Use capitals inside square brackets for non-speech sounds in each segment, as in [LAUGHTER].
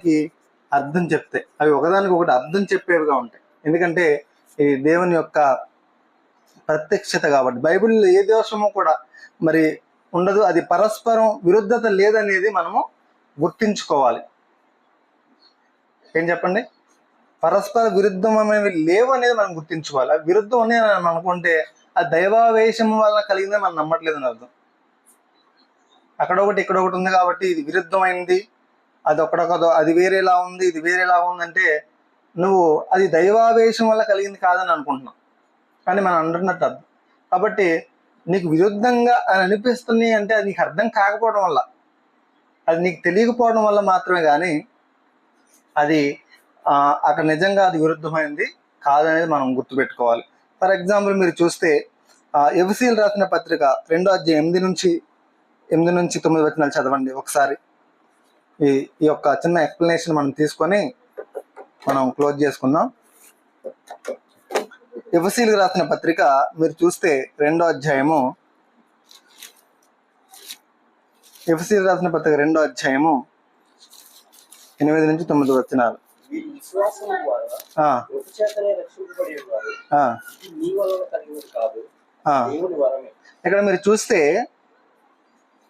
ఒకదానికి అర్థం చెప్తాయి అవి ఒకదానికి ఒకటి అర్థం చెప్పేవిగా ఉంటాయి. ఎందుకంటే ఇది దేవుని యొక్క ప్రత్యక్షత కాబట్టి బైబిల్లో ఏ దోషము కూడా మరి ఉండదు. అది పరస్పరం విరుద్ధత లేదనేది మనము గుర్తించుకోవాలి. ఏం చెప్పండి? పరస్పర విరుద్ధమైనవి లేవు అనేది మనం గుర్తించుకోవాలి. ఆ విరుద్ధం అని మనం అనుకుంటే ఆ దైవావేశం వలన కలిగిందని మనం నమ్మట్లేదు అని అర్థం. అక్కడ ఒకటి ఇక్కడ ఒకటి ఉంది కాబట్టి ఇది విరుద్ధమైంది. అది ఒకటొకదో అది వేరేలా ఉంది ఇది వేరేలా ఉందంటే నువ్వు అది దైవావేశం వల్ల కలిగింది కాదని అనుకుంటున్నావు. కానీ మనం అంటున్నట్టు అర్థం. కాబట్టి నీకు విరుద్ధంగా అని అనిపిస్తున్నాయి అంటే అది నీకు అర్థం కాకపోవడం వల్ల అది నీకు తెలియకపోవడం వల్ల మాత్రమే కానీ అది అక్కడ నిజంగా అది విరుద్ధమైంది కాదనేది మనం గుర్తుపెట్టుకోవాలి. ఫర్ ఎగ్జాంపుల్ మీరు చూస్తే ఎఫ్సీలు రాసిన పత్రిక రెండో అధ్యాయం ఎనిమిది నుంచి ఎనిమిది నుంచి తొమ్మిది వచనాలు చదవండి ఒకసారి. ఈ ఈ యొక్క చిన్న ఎక్స్ప్లెనేషన్ మనం తీసుకొని మనం క్లోజ్ చేసుకుందాం. ఎఫ్సీలకు రాసిన పత్రిక మీరు చూస్తే రెండో అధ్యాయము. ఎఫ్సీలు రాసిన పత్రిక రెండో అధ్యాయము ఎనిమిది నుంచి తొమ్మిది వరమే. ఇక్కడ మీరు చూస్తే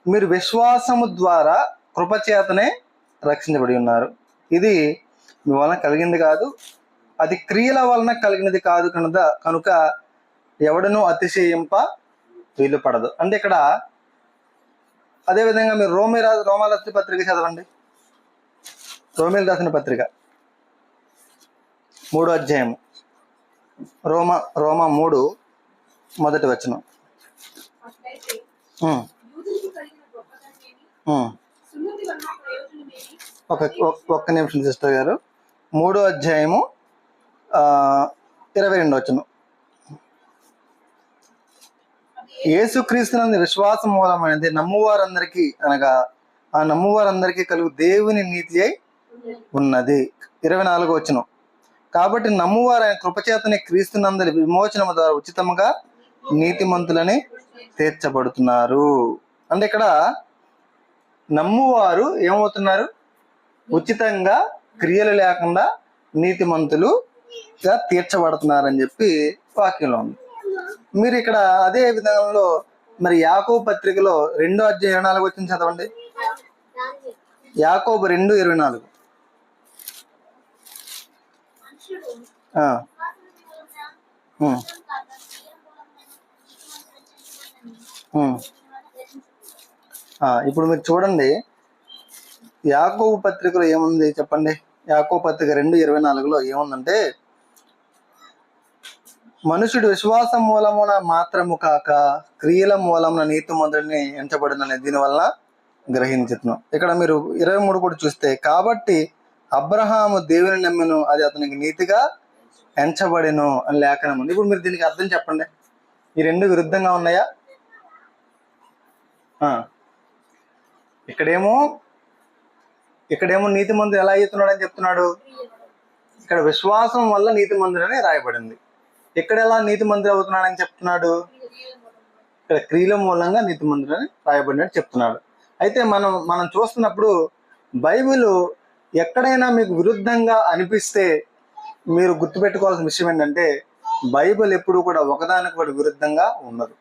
మీరు విశ్వాసము ద్వారా కృపచేతనే రక్షించబడి ఉన్నారు. ఇది మీ వలన కలిగింది కాదు. అది క్రియల వలన కలిగినది కాదు కనుక కనుక ఎవడనూ అతిశయింప వీలు పడదు. అంటే ఇక్కడ అదే విధంగా మీరు రోమి రా రోమాల పత్రిక చదవండి. రోమిల్ రాసిన పత్రిక. మూడో అధ్యాయం రోమ రోమ మూడు మొదటి వచనం. ఒక ఒక్క నిమిషం సిస్టర్ గారు. మూడో అధ్యాయము ఇరవై రెండు వచ్చను యేసుక్రీస్తునందు విశ్వాసం మూలమైనది నమ్మువారందరికీ అనగా ఆ నమ్మువారందరికీ కలుగు దేవుని నీతి అయి ఉన్నది. ఇరవై నాలుగు వచ్చిన కాబట్టి నమ్మువారు ఆయన కృపచేతని క్రీస్తునందరి విమోచన ద్వారా ఉచితంగా నీతిమంతులని తీర్చబడుతున్నారు. అంటే ఇక్కడ నమ్మువారు ఏమవుతున్నారు? ఉచితంగా క్రియలు లేకుండా నీతిమంతులుగా తీర్చబడుతున్నారని చెప్పి వాక్యంలో ఉంది. మీరు ఇక్కడ అదే విధంలో మరి యాకోబు పత్రికలో రెండో అధ్యాయం ఇరవై నాలుగు వచ్చింది చదవండి. యాకోబు రెండు ఇరవై నాలుగు. ఇప్పుడు మీరు చూడండి. యాకోబు పత్రికలో ఏముంది చెప్పండి? యాకోబు పత్రిక రెండు ఇరవై నాలుగులో ఏముందంటే మనుషుడు విశ్వాసం మూలమున మాత్రము కాక క్రియల మూలమున నీతి మొదటిని ఎంచబడిన దీనివల్ల గ్రహించుతున్నాం ఇక్కడ మీరు ఇరవై మూడు కూడా చూస్తే కాబట్టి అబ్రహాము దేవుని నమ్మిను అది అతనికి నీతిగా ఎంచబడెను అని లేఖనం ఉంది. ఇప్పుడు మీరు దీనికి అర్థం చెప్పండి. ఈ రెండు విరుద్ధంగా ఉన్నాయా? ఇక్కడేమో ఇక్కడేమో నీతి మందు ఎలా అవుతున్నాడు అని చెప్తున్నాడు? ఇక్కడ విశ్వాసం వల్ల నీతి మందులని రాయబడింది. ఇక్కడ ఎలా నీతి మందిరం అవుతున్నాడని చెప్తున్నాడు? ఇక్కడ క్రియల మూలంగా నీతి మందిరని రాయబడినట్టు చెప్తున్నాడు. అయితే మనం మనం చూస్తున్నప్పుడు బైబిల్ ఎక్కడైనా మీకు విరుద్ధంగా అనిపిస్తే మీరు గుర్తుపెట్టుకోవాల్సిన విషయం ఏంటంటే బైబిల్ ఎప్పుడు కూడా ఒకదానికొకటి విరుద్ధంగా ఉండదు.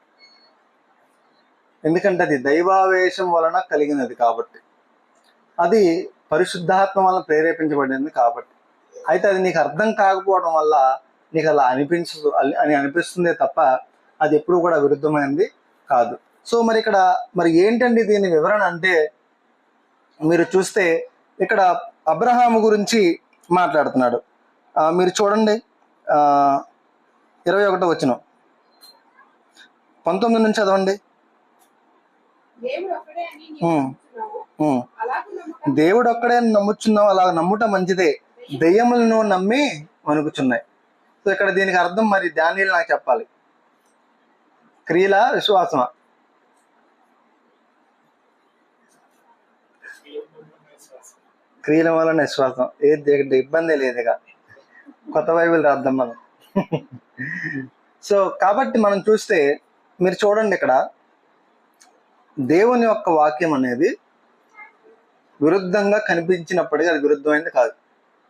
ఎందుకంటే అది దైవావేశం వలన కలిగినది కాబట్టి. అది పరిశుద్ధాత్మ వల్ల ప్రేరేపించబడింది కాబట్టి. అయితే అది నీకు అర్థం కాకపోవడం వల్ల నీకు అలా అనిపించదు అని అనిపిస్తుందే తప్ప అది ఎప్పుడు కూడా విరుద్ధమైనది కాదు. సో మరి ఇక్కడ మరి ఏంటండి దీని వివరణ అంటే మీరు చూస్తే ఇక్కడ అబ్రహాము గురించి మాట్లాడుతున్నాడు. మీరు చూడండి. ఇరవై ఒకటో వచ్చిన పంతొమ్మిది నుంచి చదవండి. దేవుడు ఒక్కడే అని నమ్ముచున్నావు అలా నమ్ముట మంచిదే. దెయ్యములను నమ్మి వణుకుచున్నాయి. సో ఇక్కడ దీనికి అర్థం మరి డానియల్ నాకు చెప్పాలి. క్రియల విశ్వాసమా? క్రియల వలన విశ్వాసం. ఏది ఇబ్బంది లేదు ఇక. కొత్త బైబిల్ రాద్దాం మనం. [LAUGHS] సో కాబట్టి మనం చూస్తే మీరు చూడండి ఇక్కడ. దేవుని యొక్క వాక్యం అనేది విరుద్ధంగా కనిపించినప్పటికీ అది విరుద్ధమైనది కాదు.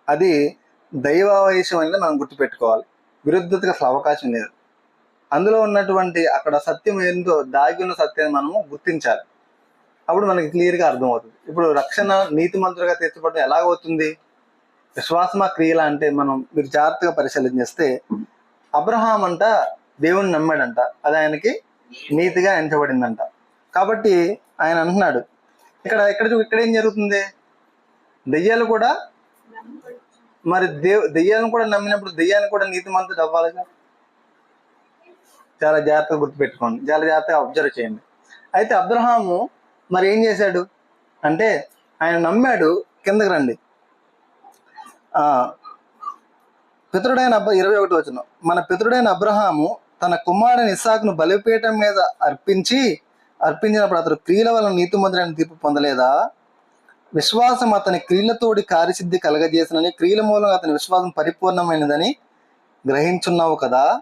అది దైవావేశం అనేది మనం గుర్తుపెట్టుకోవాలి. విరుద్ధతకు అసలు అవకాశం లేదు. అందులో ఉన్నటువంటి అక్కడ సత్యం ఏందో దాగి ఉన్న సత్యాన్ని మనము గుర్తించాలి. అప్పుడు మనకి క్లియర్గా అర్థమవుతుంది. ఇప్పుడు రక్షణ నీతిమంతులుగా తీర్చబడడం ఎలాగవుతుంది? విశ్వాసమా క్రియలా అంటే మనం మీరు జాగ్రత్తగా పరిశీలన చేస్తే అబ్రహాం అంట దేవుణ్ణి నమ్మాడంట. అది ఆయనకి నీతిగా ఎంచబడిందంట. కాబట్టి ఆయన అంటున్నాడు. ఇక్కడ ఇక్కడ చూ- ఇక్కడ ఏం జరుగుతుంది? దెయ్యాలు కూడా మరి దేవ్ దెయ్యాలను కూడా నమ్మినప్పుడు దెయ్యాన్ని కూడా నీతి మంతుడు అవ్వాలిగా చాలా జాగ్రత్తగా గుర్తుపెట్టుకోండి. చాలా జాగ్రత్తగా అబ్జర్వ్ చేయండి. అయితే అబ్రహాము మరి ఏం చేశాడు? అంటే ఆయన నమ్మాడు కిందకి రండి. ఆ పితరుడైన ఇరవై ఒకటి వచ్చిన మన పితరుడైన అబ్రహాము తన కుమారుని ఇస్సాకును బలిపీఠం మీద అర్పించి అర్పించినప్పుడు అతడు క్రియల వలన నీతిమంతుడైన తీర్పు పొందలేదా? విశ్వాసం అతని క్రియలతోటి కార్యసిద్ధి కలగజేసినని క్రియల మూలంగా అతని విశ్వాసం పరిపూర్ణమైనదని గ్రహించున్నావు కదా?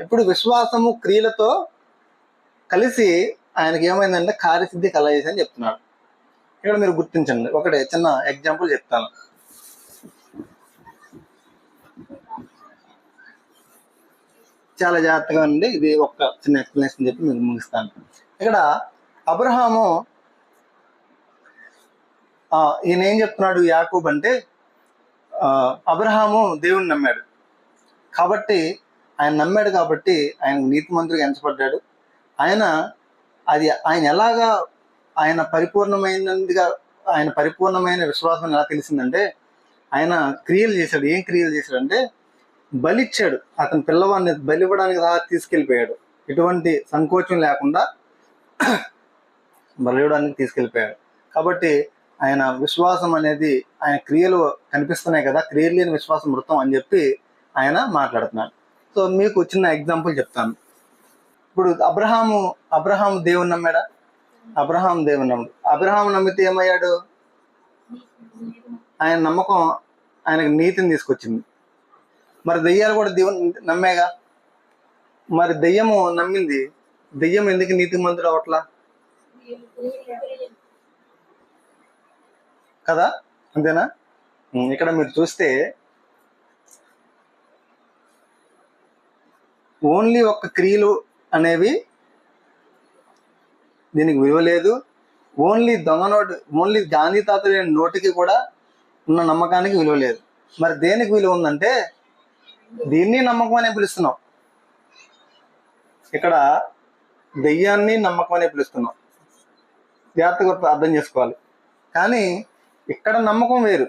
ఇప్పుడు విశ్వాసము క్రియలతో కలిసి ఆయనకి ఏమైందంటే కార్యసిద్ధి కలగజేసి అని చెప్తున్నాడు. ఇక్కడ మీరు గుర్తించండి. ఒకటే చిన్న ఎగ్జాంపుల్ చెప్తాను. చాలా జాగ్రత్తగా ఉండి ఇది ఒక చిన్న ఎక్స్ప్లెనేషన్ చెప్పి మీకు ముగిస్తాను. ఇక్కడ అబ్రహాము ఆ, ఈయన ఏం చెప్తున్నాడు యాకూబ్ అంటే అబ్రహాము దేవుని నమ్మాడు. కాబట్టి ఆయన నమ్మాడు కాబట్టి ఆయన నీతిమంతుడిగా ఎంచబడ్డాడు. ఆయన అది ఆయన ఎలాగా ఆయన పరిపూర్ణమైనదిగా ఆయన పరిపూర్ణమైన విశ్వాసం ఎలా తెలిసిందంటే ఆయన క్రియలు చేశాడు. ఏం క్రియలు చేశాడంటే బలిచ్చాడు. అతని పిల్లవాడిని బలి ఇవ్వడానికి తీసుకెళ్ళిపోయాడు. ఎటువంటి సంకోచం లేకుండా బలి తీసుకెళ్ళిపోయాడు. కాబట్టి ఆయన విశ్వాసం అనేది ఆయన క్రియలు కనిపిస్తున్నాయి కదా క్రియలు లేని విశ్వాసం మృతం అని చెప్పి ఆయన మాట్లాడుతున్నాడు. సో మీకు చిన్న ఎగ్జాంపుల్ చెప్తాను. ఇప్పుడు అబ్రహాము అబ్రహాం దేవుని నమ్మాడా? అబ్రహాం దేవుని నమ్ముడు. అబ్రహాం నమ్మితే ఏమయ్యాడు? ఆయన నమ్మకం ఆయనకు నీతిని తీసుకొచ్చింది. మరి దెయ్యాలు కూడా దేవుని నమ్మేగా? మరి దెయ్యము నమ్మింది దెయ్యం ఎందుకు నీతి మంతుడు అవట్లా? కదా? అంతేనా? ఇక్కడ మీరు చూస్తే ఓన్లీ ఒక్క క్రియలు అనేవి దీనికి విలువ లేదు. ఓన్లీ దొంగ నోటు ఓన్లీ గాంధీ తాత లేని నోటికి కూడా ఉన్న నమ్మకానికి విలువ లేదు. మరి దేనికి విలువ ఉందంటే దీన్ని నమ్మకం అనే పిలుస్తున్నాం. ఇక్కడ దెయ్యాన్ని నమ్మకం అనే పిలుస్తున్నాం. జాగ్రత్తగా అర్థం చేసుకోవాలి. కానీ ఇక్కడ నమ్మకం వేరు.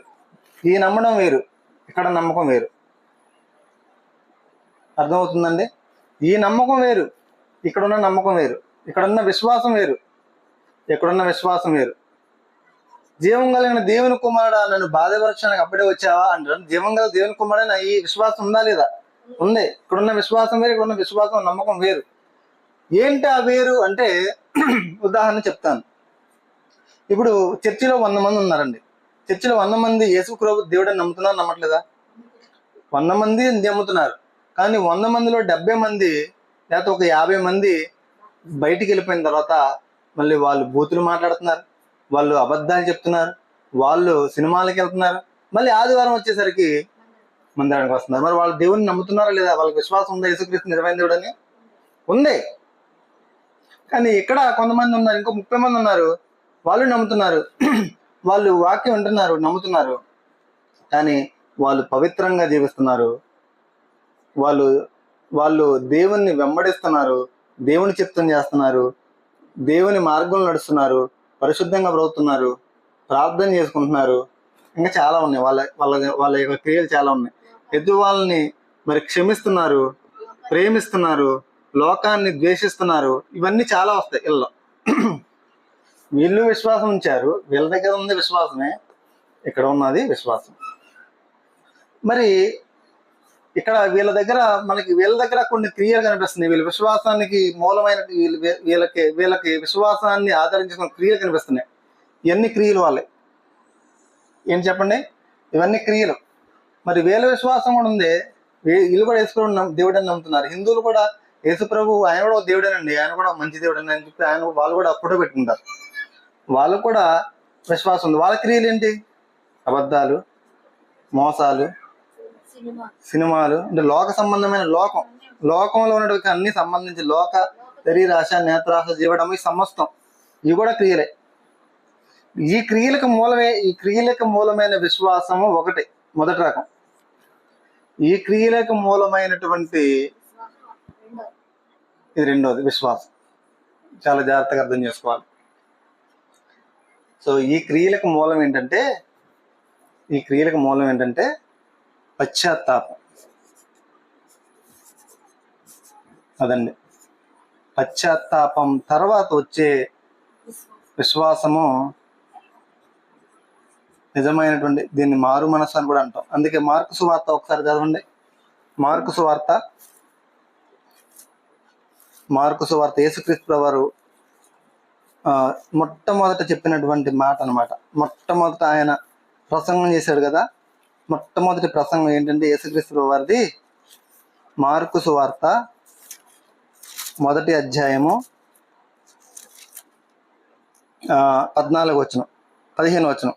ఈ నమ్మడం వేరు. ఇక్కడ నమ్మకం వేరు. అర్థమవుతుందండి? ఈ నమ్మకం వేరు. ఇక్కడున్న నమ్మకం వేరు. ఇక్కడున్న విశ్వాసం వేరు. ఇక్కడున్న విశ్వాసం వేరు. జీవం కలిగిన దేవుని కుమారుడా నన్ను బాధపరచడానికి అప్పుడే వచ్చావా అంటారు జీవం గల దేవుని కుమారుడు ఈ విశ్వాసం ఉందా లేదా? ఉంది. ఇక్కడున్న విశ్వాసం వేరు ఇక్కడున్న విశ్వాసం నమ్మకం వేరు. ఏంటి ఆ వేరు అంటే [CLEARS THROAT] ఉదాహరణ చెప్తాను. ఇప్పుడు చర్చిలో వంద మంది ఉన్నారండి. చర్చిలో వంద మంది యేసు ప్రభు దేవుడని నమ్ముతున్నారు నమ్మట్లేదా? వంద మంది నమ్ముతున్నారు. కానీ వంద మందిలో డెబ్బై మంది లేకపోతే ఒక యాభై మంది బయటికి వెళ్ళిపోయిన తర్వాత మళ్ళీ వాళ్ళు బూతులు మాట్లాడుతున్నారు వాళ్ళు అబద్ధాలు చెప్తున్నారు వాళ్ళు సినిమాలకి వెళ్తున్నారు. మళ్ళీ ఆదివారం వచ్చేసరికి మందిరానికి వస్తున్నారు. మరి వాళ్ళు దేవుని నమ్ముతున్నారా లేదా? వాళ్ళకి విశ్వాసం ఉందా? యేసుక్రీస్తు నిజమైన ఉంది. కానీ ఇక్కడ కొంతమంది ఉన్నారు ఇంకో ముప్పై మంది ఉన్నారు. వాళ్ళు నమ్ముతున్నారు. [CLEARS THROAT] వాళ్ళు వాక్యం వింటున్నారు నమ్ముతున్నారు. కానీ వాళ్ళు పవిత్రంగా జీవిస్తున్నారు. వాళ్ళు వాళ్ళు దేవుణ్ణి వెంబడిస్తున్నారు దేవుని చిత్తం చేస్తున్నారు దేవుని మార్గంలో నడుస్తున్నారు పరిశుద్ధంగా బ్రతుకుతున్నారు ప్రార్థన చేసుకుంటున్నారు. ఇంకా చాలా ఉన్నాయి. వాళ్ళ వాళ్ళ వాళ్ళ యొక్క క్రియలు చాలా ఉన్నాయి. ఎదుటి వాళ్ళని మరి క్షమిస్తున్నారు ప్రేమిస్తున్నారు లోకాన్ని ద్వేషిస్తున్నారు. ఇవన్నీ చాలా వస్తాయి ఇళ్ళలో. వీళ్ళు విశ్వాసం ఉంచారు. వీళ్ళ దగ్గర ఉంది విశ్వాసమే. ఇక్కడ ఉన్నది విశ్వాసం. మరి ఇక్కడ వీళ్ళ దగ్గర మనకి వీళ్ళ దగ్గర కొన్ని క్రియలు కనిపిస్తున్నాయి. వీళ్ళ విశ్వాసానికి మూలమైన వీళ్ళు వీళ్ళకి వీళ్ళకి విశ్వాసాన్ని ఆదరించిన క్రియలు కనిపిస్తున్నాయి. ఇవన్నీ క్రియలు వాళ్ళే? ఏం చెప్పండి? ఇవన్నీ క్రియలు. మరి వీళ్ళ విశ్వాసం కూడా ఉంది. వీళ్ళు కూడా వేసుకుని నమ్ము- దేవుడని నమ్ముతున్నారు. హిందువులు కూడా యేసుప్రభు ఆయన కూడా దేవుడేనండి. ఆయన కూడా మంచి దేవుడని అని చెప్పి ఆయన వాళ్ళు కూడా ఫోటో పెట్టుకుంటారు. వాళ్ళు కూడా విశ్వాసం ఉంది. వాళ్ళ క్రియలు ఏంటి? అబద్ధాలు మోసాలు సినిమా. సినిమాలు అంటే లోక సంబంధమైన లోకం. లోకంలో ఉన్నటువంటి అన్ని సంబంధించి లోక శరీరాశ నేత్రాశ జీవడం ఈ సమస్తం. ఇవి కూడా క్రియలే. ఈ క్రియలకు మూలమే ఈ క్రియలకు మూలమైన విశ్వాసము ఒకటి మొదటి రకం. ఈ క్రియలకు మూలమైనటువంటి ఇది రెండోది విశ్వాసం. చాలా జాగ్రత్తగా అర్థం చేసుకోవాలి. సో ఈ క్రియలకు మూలం ఏంటంటే ఈ క్రియలకు మూలం ఏంటంటే పశ్చాత్తాపం. అదండి. పశ్చాత్తాపం తర్వాత వచ్చే విశ్వాసము నిజమైనటువంటి దీన్ని మారు మనసు అని కూడా అంటాం. అందుకే మార్కు సువార్త ఒకసారి చదవండి. మార్కు సువార్త మార్కు సువార్త యేసుక్రీస్తు వారు మొట్టమొదట చెప్పినటువంటి మాట అనమాట మొట్టమొదట ఆయన ప్రసంగం చేశాడు కదా. మొట్టమొదటి ప్రసంగం ఏంటంటే యేసుక్రీస్తు వారిది మార్కు సువార్త మొదటి అధ్యాయము పద్నాలుగు వచనం పదిహేను వచ్చిన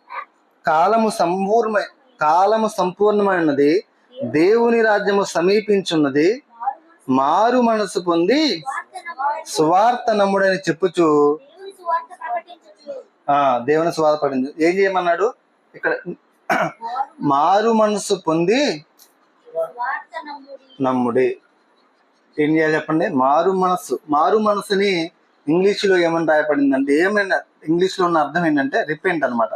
కాలము సంపూర్ణ కాలము సంపూర్ణమైనది దేవుని రాజ్యము సమీపించున్నది మారు మనసు పొంది స్వార్థ నమ్ముడని చెప్పుచు. ఆ దేవుని స్వార్థ పడింది ఏం చేయమన్నాడు? ఇక్కడ మారు మనసు పొంది నమ్ముడి. ఏం చేయాలి చెప్పండి? మారు మనస్సు మారు మనసుని ఇంగ్లీష్లో ఏమని రాయబడింది ఏమైనా ఇంగ్లీష్లో ఉన్న అర్థం ఏంటంటే రిపెంట్ అన్నమాట.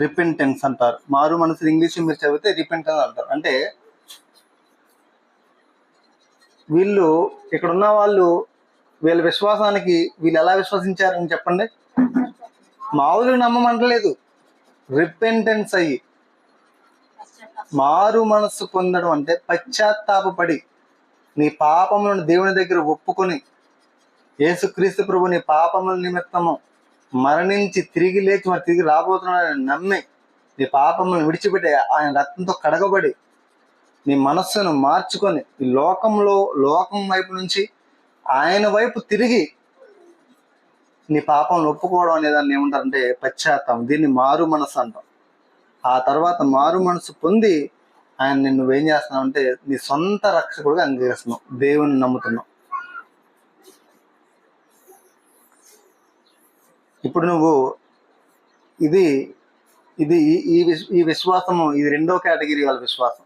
రిపెంటెన్స్ అంటారు. మారు మనసు ఇంగ్లీష్ మీరు చదివితే రిపెంటెన్స్ అంటారు అంటే వీళ్ళు ఇక్కడ ఉన్న వాళ్ళు వీళ్ళ విశ్వాసానికి వీళ్ళు ఎలా విశ్వసించారని చెప్పండి? మామూలుగా నమ్మమంటలేదు. రిపెంటెన్స్ అయ్యి మారు మనస్సు పొందడం అంటే పశ్చాత్తాపపడి నీ పాపములను దేవుని దగ్గర ఒప్పుకొని యేసుక్రీస్తు ప్రభు నీ పాపముల నిమిత్తము మరణించి తిరిగి లేచి మరి తిరిగి రాబోతున్నాడని నమ్మి నీ పాపములను విడిచిపెట్టి ఆయన రక్తంతో కడగబడి నీ మనస్సును మార్చుకొని ఈ లోకంలో లోకం వైపు నుంచి ఆయన వైపు తిరిగి నీ పాపం ఒప్పుకోవడం అనే దాన్ని ఏమంటారంటే పశ్చాత్తాపం. దీన్ని మారు మనసు అంటాం. ఆ తర్వాత మారు మనసు పొంది ఆయన నిన్ను ఏం చేస్తున్నావు అంటే నీ సొంత రక్షకుడుగా అంగీకరిస్తున్నావు దేవుని నమ్ముతున్నావు ఇప్పుడు నువ్వు ఇది ఇది ఈ- ఈ ఈ విశ్వాసము ఇది రెండో కేటగిరీ వాళ్ళ విశ్వాసం.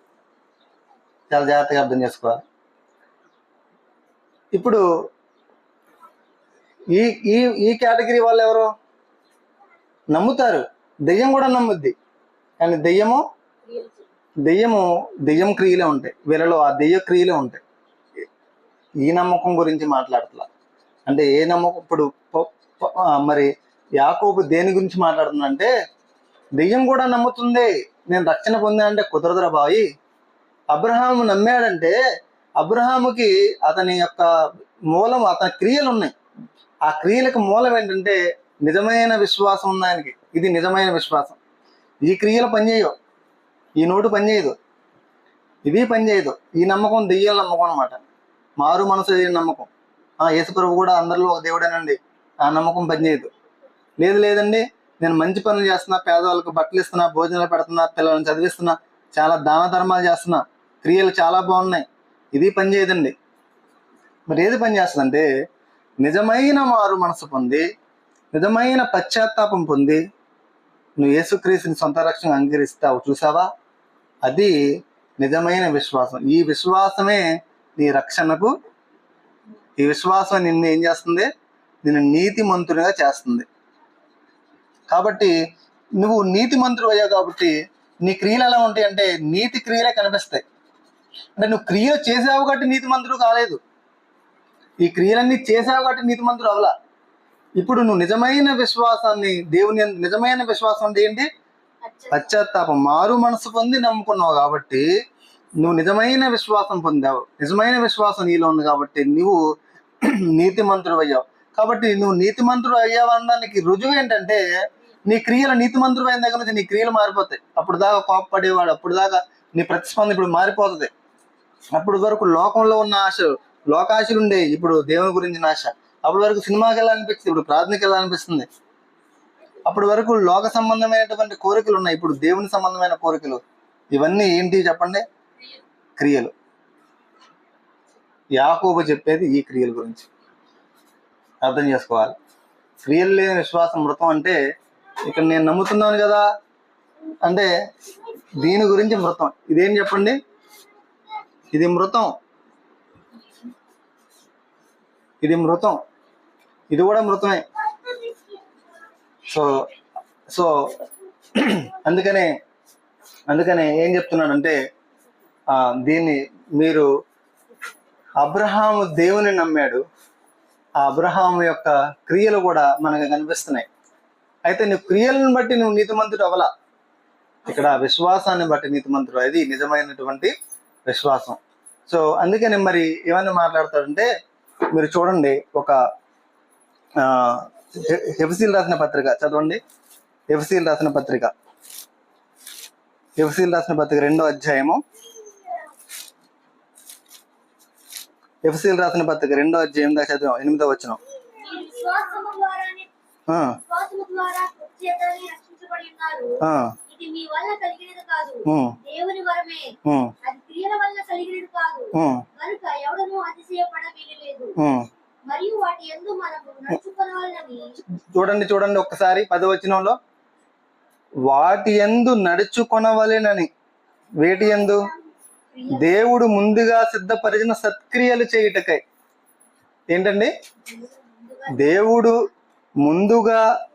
చాలా జాగ్రత్తగా అర్థం చేసుకోవాలి. ఇప్పుడు ఈ ఈ ఈ కేటగిరీ వాళ్ళు ఎవరు? నమ్ముతారు. దెయ్యం కూడా నమ్ముద్ది. కానీ దెయ్యము దెయ్యము దెయ్యం క్రియలే ఉంటాయి. వీళ్ళలో ఆ దెయ్య క్రియలే ఉంటాయి. ఈ నమ్మకం గురించి మాట్లాడుతున్నా. అంటే ఏ నమ్మకం ఇప్పుడు మరి యాకోబు దేని గురించి మాట్లాడుతుందంటే దెయ్యం కూడా నమ్ముతుంది. నేను రక్షణ పొందా అంటే కుదరదురా బాయి. అబ్రహాము నమ్మాడంటే అబ్రహాముకి అతని యొక్క మూలం అతని క్రియలు ఉన్నాయి. ఆ క్రియలకు మూలం ఏంటంటే నిజమైన విశ్వాసం ఉంది ఆయనకి. ఇది నిజమైన విశ్వాసం. ఈ క్రియలు పనిచేయవు. ఈ నోటు పనిచేయదు. ఇది పనిచేయదు. ఈ నమ్మకం దెయ్యాల నమ్మకం అనమాట మారు మనసు లేని నమ్మకం. ఆ యేసుప్రభు కూడా అందరిలో ఒక దేవుడేనండి. ఆ నమ్మకం పనిచేయదు. లేదు లేదండి నేను మంచి పనులు చేస్తున్నా పేదవాళ్ళకు బట్టలు ఇస్తున్నా భోజనాలు పెడుతున్నా పిల్లల్ని చదివిస్తున్నా చాలా దాన ధర్మాలు చేస్తున్నా. క్రియలు చాలా బాగున్నాయి. ఇది పని చేయదండి. మరి ఏది పని చేస్తుందంటే నిజమైన మారు మనసు పొంది నిజమైన పశ్చాత్తాపం పొంది నువ్వు యేసుక్రీస్తుని సొంత రక్షణ అంగీకరిస్తావు. చూసావా? అది నిజమైన విశ్వాసం. ఈ విశ్వాసమే నీ రక్షణకు ఈ విశ్వాసం నిన్ను ఏం చేస్తుంది? నిన్ను నీతిమంతునిగా చేస్తుంది. కాబట్టి నువ్వు నీతిమంతుడు అయ్యావు కాబట్టి నీ క్రియలు ఎలా ఉంటాయి అంటే నీతి క్రియలే కనిపిస్తాయి. అంటే నువ్వు క్రియలు చేసావు కాబట్టి నీతిమంతుడు కాలేదు. ఈ క్రియలన్నీ చేసావు కాబట్టి నీతిమంతుడు అవలా. ఇప్పుడు నువ్వు నిజమైన విశ్వాసాన్ని దేవుని నిజమైన విశ్వాసం అంటే ఏంటి? పశ్చాత్తాపం. మారు మనసు పొంది నమ్ముకున్నావు కాబట్టి నువ్వు నిజమైన విశ్వాసం పొందావు. నిజమైన విశ్వాసం నీలో ఉంది కాబట్టి నువ్వు నీతిమంతుడు అయ్యావు. కాబట్టి నువ్వు నీతిమంతుడు అయ్యావు అనడానికి రుజువు ఏంటంటే నీ క్రియలు నీతిమంతుడు అయిన దగ్గర నుంచి నీ క్రియలు మారిపోతాయి. అప్పుడు దాకా కోపపడేవాడు అప్పుడు దాకా నీ ప్రతిస్పందన ఇప్పుడు మారిపోతుంది. అప్పుడు వరకు లోకంలో ఉన్న ఆశ లోకాశలు ఉండే ఇప్పుడు దేవుని గురించిన ఆశ. అప్పటి వరకు సినిమాకి వెళ్ళాలనిపిస్తుంది ఇప్పుడు ప్రార్థనకి వెళ్ళాలనిపిస్తుంది. అప్పటి వరకు లోక సంబంధమైనటువంటి కోరికలు ఉన్నాయి ఇప్పుడు దేవుని సంబంధమైన కోరికలు. ఇవన్నీ ఏంటి చెప్పండి? క్రియలు. యాకోబు చెప్పేది ఈ క్రియల గురించి. అర్థం చేసుకోవాలి. క్రియలు లేని విశ్వాసం మృతం అంటే ఇక్కడ నేను నమ్ముతున్నాను కదా అంటే దీని గురించి మృతం. ఇదేం చెప్పండి? ఇది మృతం. ఇది మృతం. ఇది కూడా మృతమే. సో సో అందుకనే అందుకనే ఏం చెప్తున్నానంటే దీన్ని మీరు అబ్రహాము దేవుని నమ్మాడు. ఆ అబ్రహాము యొక్క క్రియలు కూడా మనకు కనిపిస్తున్నాయి. అయితే నువ్వు క్రియలను బట్టి నువ్వు నీతిమంతుడు అవలా ఇక్కడ విశ్వాసాన్ని బట్టి నీతిమంతుడు అది నిజమైనటువంటి విశ్వాసం. సో అందుకని మరి ఏమని మాట్లాడతాడంటే మీరు చూడండి ఒక హెఫ్సీల్ రాసిన పత్రిక చదవండి. హెఫ్సీల్ రాసిన పత్రిక. హెఫ్సీల్ రాసిన పత్రిక రెండో అధ్యాయము. ఎఫ్సీల్ రాసిన పత్రిక రెండో అధ్యాయం దాకా చదివాం. ఎనిమిదో వచ్చిన మీరు విశ్వాసము ద్వారానే విశ్వాసము ద్వారా చేతనే రక్షించబడి ఉన్నారు. ఇది మీ వల్ల కలిగినది కాదు. దేవుని వరమే. అది క్రియల వల్ల కలిగినది కాదు. కనుక ఎవడను అతిశయపడ వీలులేదు మరియు వాటి ఎందు మనము నడుచుకోవాలని చూడండి చూడండి ఒక్కసారి పది వచనంలో. వాటి ఎందు నడుచుకొనవలెనని. వేటి ఎందు? దేవుడు ముందుగా సిద్ధపరిచిన సత్క్రియలు చేయుటకై. ఏంటండి? దేవుడు ముందుగా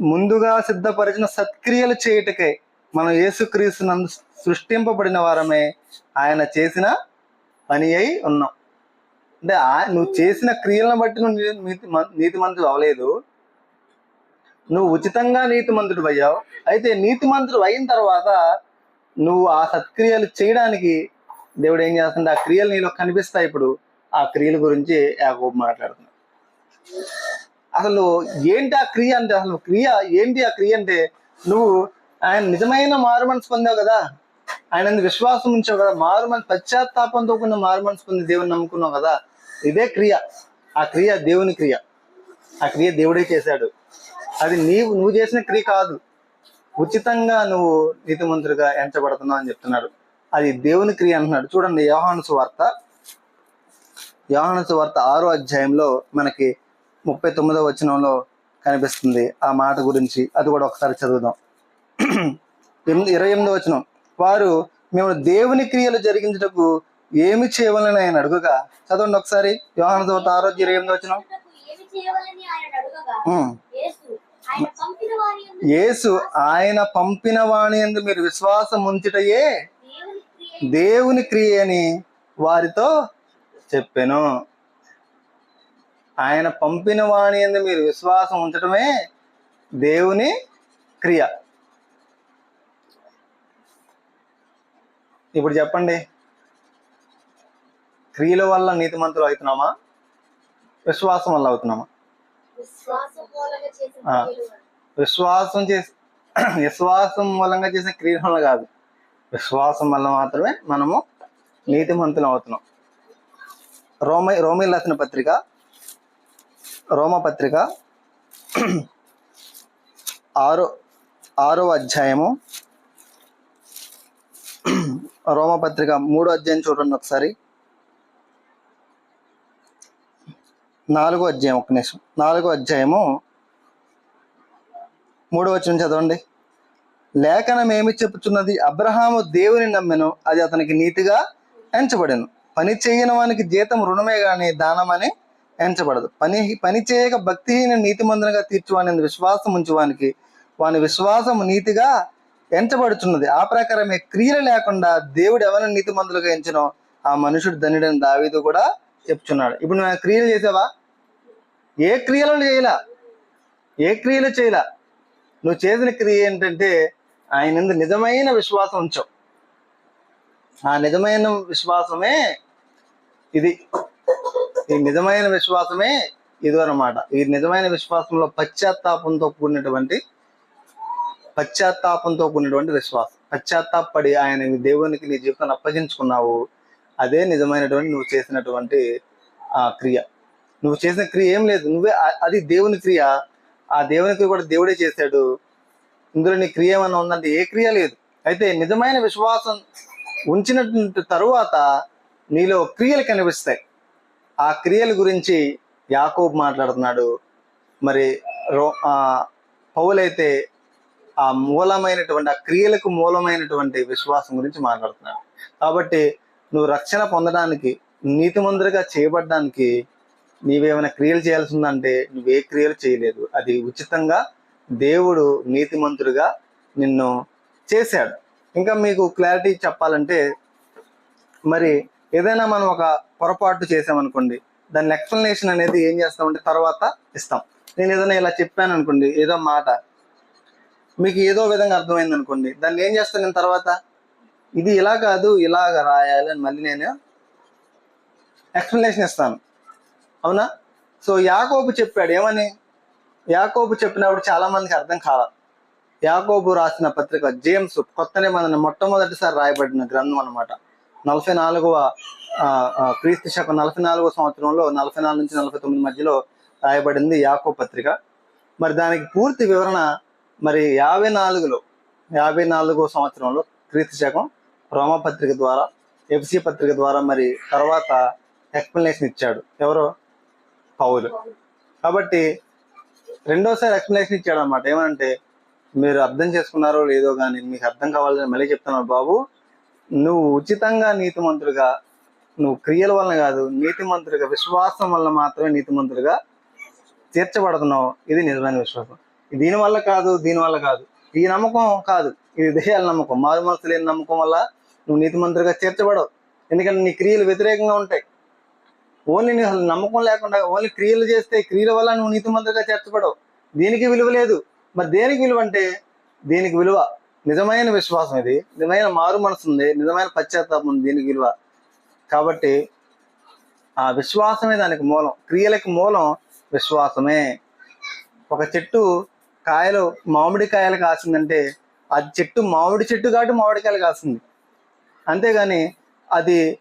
ముందుగా సిద్ధపరిచిన సత్క్రియలు చేయటకే మనం యేసుక్రీస్తు నందు సృష్టింపబడిన వారమే ఆయన చేసిన పని అయి ఉన్నాం. అంటే నువ్వు చేసిన క్రియలను బట్టి నువ్వు నీ- నీతి నీతిమంతుడు అవ్వలేదు నువ్వు ఉచితంగా నీతిమంతుడు అయ్యావు. అయితే నీతిమంతుడు అయిన తర్వాత నువ్వు ఆ సత్క్రియలు చేయడానికి దేవుడు ఏం చేస్తుంటే ఆ క్రియలు నీలో కనిపిస్తాయి ఇప్పుడు. ఆ క్రియల గురించి యాకోబు మాట్లాడుతున్నాడు. అసలు ఏంటి ఆ క్రియ అంటే అసలు క్రియ ఏంటి ఆ క్రియ అంటే నువ్వు ఆయన నిజమైన మారు మనసు పొందావు కదా. ఆయన విశ్వాసం ఉంచావు కదా. మారు మనసు పశ్చాత్తాపంతో కూడిన మారు మనసు పొంది దేవుని నమ్ముకున్నావు కదా. ఇదే క్రియ. ఆ క్రియ దేవుని క్రియ. ఆ క్రియ దేవుడే చేశాడు. అది నీవు నువ్వు చేసిన క్రియ కాదు. ఉచితంగా నువ్వు నీతిమంతుడిగా ఎంచబడుతున్నావు అని చెప్తున్నాడు అది దేవుని క్రియ అంటున్నాడు. చూడండి యోహాను సువార్త యోహాను సువార్త ఆరో అధ్యాయంలో మనకి ముప్పై తొమ్మిదో వచనంలో కనిపిస్తుంది ఆ మాట గురించి. అది కూడా ఒకసారి చదువుదాం. ఎనిమిది ఇరవై ఎనిమిదో వచనం. వారు మేము దేవుని క్రియలు జరిగించుటకు ఏమి చేయవాలని ఆయన అడుగుగా. చదవండి ఒకసారి. యోహాను సువార్త ఆరో ఇరవై ఎనిమిదో వచనం. ఏమి చేయవాలని ఆయన. యేసు పంపిన వాణి ఎందు మీరు విశ్వాసం ఉంచుటయే దేవుని క్రియ అని వారితో చెప్పాను. ఆయన పంపిన వాణి ఎందు మీరు విశ్వాసం ఉంచటమే దేవుని క్రియ. ఇప్పుడు చెప్పండి. క్రియల వల్ల నీతిమంతులు అవుతున్నామా? విశ్వాసం వల్ల అవుతున్నామా? విశ్వాసం చేసి [CLEARS THROAT] విశ్వాసం మూలంగా చేసిన క్రియల వల్ల కాదు. విశ్వాసం వల్ల మాత్రమే మనము నీతిమంతులం అవుతున్నాం. రోమ రోమి రాసిన పత్రిక రోమపత్రిక ఆరు ఆరో ఆరో అధ్యాయము. రోమపత్రిక మూడో అధ్యాయం చూడండి ఒకసారి. నాలుగో అధ్యాయం ఒక నిమిషం. నాలుగో అధ్యాయము మూడో వచ్చిన చదవండి. లేఖనం ఏమి చెప్పుచున్నది అబ్రహాము దేవుని నమ్మెను. అది అతనికి నీతిగా ఎంచబడెను. పని చేయని వానికి జీతం రుణమే కానీ దానమని ఎంచబడదు. పని పని చేయక భక్తిహీన నీతిమంతునిగా తీర్చువాని విశ్వాసం ఉంచువానికి వాని విశ్వాసం నీతిగా ఎంచబడుచున్నది. ఆ ప్రకారమే క్రియలు లేకుండా దేవుడు ఎవరిని నీతిమంతులుగా ఎంచినో ఆ మనుషుడు ధనుడని దావీదు కూడా చెప్తున్నాడు ఇప్పుడు నువ్వు ఆ క్రియలు చేసావా? ఏ క్రియలు చేయలా? ఏ క్రియలు చేయలా? నువ్వు చేసిన క్రియ ఏంటంటే ఆయన నిజమైన విశ్వాసం ఉంచావు ఆ నిజమైన విశ్వాసమే ఇది. ఈ నిజమైన విశ్వాసమే ఇది అనమాట ఈ నిజమైన విశ్వాసంలో పశ్చాత్తాపంతో కూడినటువంటి పశ్చాత్తాపంతో కూడినటువంటి విశ్వాసం. పశ్చాత్తాపడి ఆయన నీ దేవునికి నీ జీవితాన్ని అప్పగించుకున్నావు. అదే నిజమైనటువంటి నువ్వు చేసినటువంటి ఆ క్రియ. నువ్వు చేసిన క్రియ ఏం లేదు. నువ్వే అది దేవుని క్రియ. ఆ దేవునికి కూడా దేవుడే చేశాడు. ఇందులో నీ క్రియ ఏమన్నా ఉందంటే ఏ క్రియ లేదు. అయితే నిజమైన విశ్వాసం ఉంచినటువంటి తరువాత నీలో క్రియలు కనిపిస్తాయి. ఆ క్రియల గురించి యాకోబ్ మాట్లాడుతున్నాడు. మరి రో పౌలైతే ఆ మూలమైనటువంటి ఆ క్రియలకు మూలమైనటువంటి విశ్వాసం గురించి మాట్లాడుతున్నాడు. కాబట్టి నువ్వు రక్షణ పొందడానికి నీతిమంతుడిగా చేయబడడానికి నీవేమైనా క్రియలు చేయాల్సి ఉందంటే నువ్వే క్రియలు చేయలేదు. అది ఉచితంగా దేవుడు నీతిమంతుడిగా నిన్ను చేశాడు. ఇంకా మీకు క్లారిటీ చెప్పాలంటే మరి ఏదైనా మనం ఒక పొరపాటు చేసామనుకోండి దాని ఎక్స్ప్లెనేషన్ అనేది ఏం చేస్తామంటే తర్వాత ఇస్తాం. నేను ఏదైనా ఇలా చెప్పాను అనుకోండి ఏదో మాట మీకు ఏదో విధంగా అర్థమైంది అనుకోండి దాన్ని ఏం చేస్తాను నేను తర్వాత? ఇది ఇలా కాదు ఇలాగ రాయాలి అని మళ్ళీ నేను ఎక్స్ప్లెనేషన్ ఇస్తాను. అవునా? సో యాకోబు చెప్పాడు ఏమని? యాకోబు చెప్పినప్పుడు చాలా మందికి అర్థం కాల. యాకోబు రాసిన పత్రిక జేమ్స్ కొత్త నిబంధన మొట్టమొదటిసారి రాయబడిన గ్రంథం అన్నమాట. నలభై నాలుగవ క్రీస్తు శకం నలభై నాలుగవ సంవత్సరంలో నలభై నాలుగు నుంచి నలభై తొమ్మిది మధ్యలో రాయబడింది యాకో పత్రిక. మరి దానికి పూర్తి వివరణ మరి యాభై నాలుగులో యాభై నాలుగో సంవత్సరంలో క్రీస్తు శకం రోమ పత్రిక ద్వారా ఎఫ్సి పత్రిక ద్వారా మరి తర్వాత ఎక్స్ప్లెనేషన్ ఇచ్చాడు. ఎవరో? పౌలు. కాబట్టి రెండోసారి ఎక్స్ప్లెనేషన్ ఇచ్చాడు అనమాట ఏమంటే మీరు అర్థం చేసుకున్నారో లేదో కానీ మీకు అర్థం కావాలని మళ్ళీ చెప్తున్నాను బాబు. నువ్వు ఉచితంగా నీతిమంతుడుగా నువ్వు క్రియల వలన కాదు నీతిమంతుడిగా విశ్వాసం వల్ల మాత్రమే నీతిమంతుడిగా తీర్చబడుతున్నావు. ఇది నిజమైన విశ్వాసం. దీని వల్ల కాదు దీని వల్ల కాదు. ఈ నమ్మకం కాదు. ఇది దేహాల నమ్మకం. మారు మనసు లేని నమ్మకం వల్ల నువ్వు నీతిమంతుడిగా చేర్చబడవు ఎందుకంటే నీ క్రియలు వ్యతిరేకంగా ఉంటాయి. ఓన్లీ నీ అసలు నమ్మకం లేకుండా ఓన్లీ క్రియలు చేస్తే క్రియల వల్ల నువ్వు నీతిమంతుడిగా చేర్చబడవు దీనికి విలువ లేదు. మరి దేనికి విలువ అంటే దీనికి విలువ? నిజమైన విశ్వాసం ఇది. నిజమైన మారు మనసు ఉంది. నిజమైన పశ్చాత్తాపం ఉంది దీనికి విలువ. కాబట్టి ఆ విశ్వాసమే దానికి మూలం. క్రియలకు మూలం విశ్వాసమే. ఒక చెట్టు కాయలు మామిడి కాయలు కాసిందంటే అది చెట్టు మామిడి చెట్టు కాబట్టి మామిడికాయలు కాసింది. అంతేగాని అది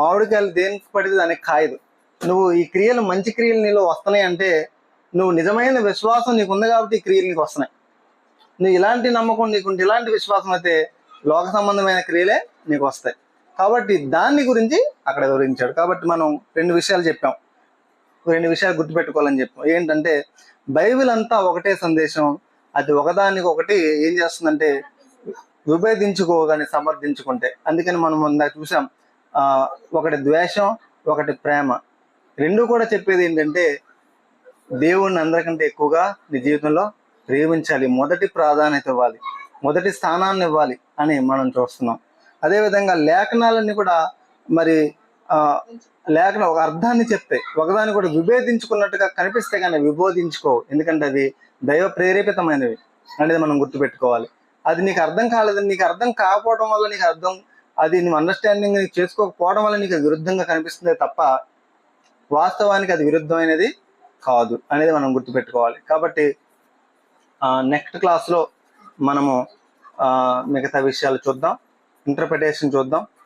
మామిడికాయలు దేనికి పడితే దానికి కాయదు. నువ్వు ఈ క్రియలు మంచి క్రియలు నీలో వస్తున్నాయి అంటే నువ్వు నిజమైన విశ్వాసం నీకు ఉంది కాబట్టి ఈ క్రియలు నీకు వస్తున్నాయి. నువ్వు ఇలాంటి నమ్మకం నీకుంటే ఇలాంటి విశ్వాసం అయితే లోక సంబంధమైన క్రియలే నీకు వస్తాయి. కాబట్టి దాన్ని గురించి అక్కడ వివరించాడు. కాబట్టి మనం రెండు విషయాలు చెప్పాం. రెండు విషయాలు గుర్తుపెట్టుకోవాలని చెప్పాం. ఏంటంటే బైబిల్ అంతా ఒకటే సందేశం. అది ఒకదానికి ఒకటి ఏం చేస్తుందంటే విభేదించుకోగానే సమర్థించుకుంటే. అందుకని మనం ఇందాక చూసాం ఒకటి ద్వేషం ఒకటి ప్రేమ. రెండు కూడా చెప్పేది ఏంటంటే దేవుణ్ణి అందరికంటే ఎక్కువగా నీ జీవితంలో ప్రేమించాలి మొదటి ప్రాధాన్యత ఇవ్వాలి మొదటి స్థానాన్ని ఇవ్వాలి అని మనం చూస్తున్నాం. అదేవిధంగా లేఖనాలన్నీ కూడా మరి లేఖన ఒక అర్థాన్ని చెప్తాయి ఒకదాన్ని కూడా విభేదించుకున్నట్టుగా కనిపిస్తే కానీ విభోధించుకో ఎందుకంటే అది దైవ ప్రేరేపితమైనవి అనేది మనం గుర్తుపెట్టుకోవాలి. అది నీకు అర్థం కాలేదు నీకు అర్థం కాకపోవడం వల్ల నీకు అర్థం అది నువ్వు అండర్స్టాండింగ్ చేసుకోకపోవడం వల్ల నీకు అది విరుద్ధంగా కనిపిస్తుంది తప్ప వాస్తవానికి అది విరుద్ధమైనది కాదు అనేది మనం గుర్తుపెట్టుకోవాలి. కాబట్టి నెక్స్ట్ క్లాస్లో మనము మిగతా విషయాలు చూద్దాం. ఇంటర్ప్రిటేషన్ చూద్దాం.